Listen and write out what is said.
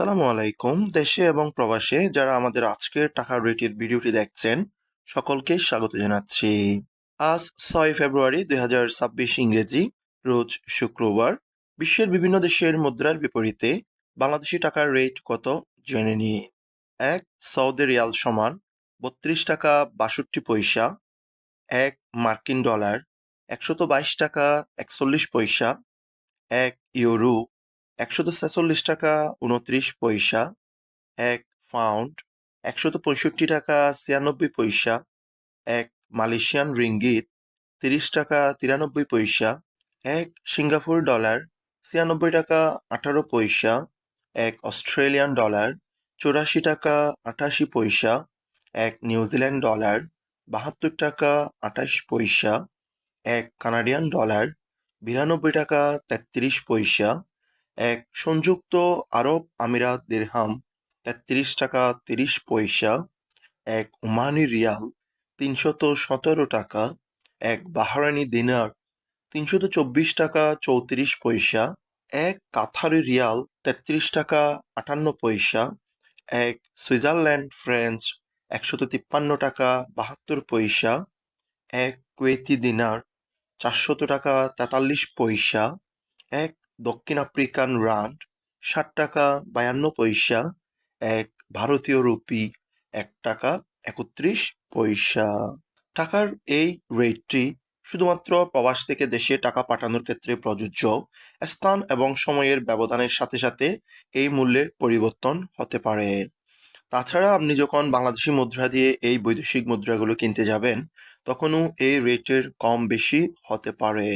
আসসালামু আলাইকুম। দেশে এবং প্রবাসে যারা আমাদের আজকের টাকার রেটের ভিডিওটি দেখছেন, সকলকে স্বাগত জানাচ্ছি। আজ ছয় ফেব্রুয়ারি দুই হাজার ছাব্বিশ ইংরেজি, রোজ শুক্রবার। বিশ্বের বিভিন্ন দেশের মুদ্রার বিপরীতে বাংলাদেশি টাকার রেট কত জেনে নিয়ে এক, সৌদি রিয়াল সমান বত্রিশ টাকা বাষট্টি পয়সা। এক, মার্কিন ডলার একশত বাইশ টাকা একচল্লিশ পয়সা। এক, ইউরো একশত ছেচল্লিশ টাকা উনত্রিশ পয়সা, এক পাউন্ড একশত পঁয়ষট্টি টাকা ছিয়ানব্বই পয়সা, এক মালয়েশিয়ান রিঙ্গিত তিরিশ টাকা তিরানব্বই পয়সা, এক সিঙ্গাপুর ডলার ছিয়ানব্বই টাকা আঠারো পয়সা, এক অস্ট্রেলিয়ান ডলার চৌরাশি টাকা আটাশি পয়সা, এক নিউজিল্যান্ড ডলার বাহাত্তর টাকা আঠাশ পয়সা, এক কানাডিয়ান ডলার বিরানব্বই টাকা তেত্রিশ পয়সা এক সংযুক্ত আরব আমিরাত দিরহাম তেত্রিশ টাকা তিরিশ পয়সা, এক ওমানি রিয়াল তিনশত সতেরো টাকা, এক বাহারানি দিনার তিনশত চব্বিশ টাকা চৌত্রিশ পয়সা, এক কাথারি রিয়াল তেত্রিশ টাকা আটান্ন পয়সা, এক সুইজারল্যান্ড ফ্রেঞ্চ একশত তিপ্পান্ন টাকা বাহাত্তর পয়সা, এক কুয়েতি দিনার চারশত টাকা তেতাল্লিশ পয়সা, এক দক্ষিণ আফ্রিকান রান্ড ষাট টাকা বায়ান্ন পয়সা, এক ভারতীয় রুপি এক টাকা একত্রিশ পয়সা। টাকার এই রেটটি শুধুমাত্র প্রবাস থেকে দেশে টাকা পাঠানোর ক্ষেত্রে প্রযোজ্য। স্থান এবং সময়ের ব্যবধানের সাথে সাথে এই মূল্যের পরিবর্তন হতে পারে। তাছাড়া আপনি যখন বাংলাদেশি মুদ্রা দিয়ে এই বৈদেশিক মুদ্রাগুলো কিনতে যাবেন, তখনও এই রেটের কম বেশি হতে পারে।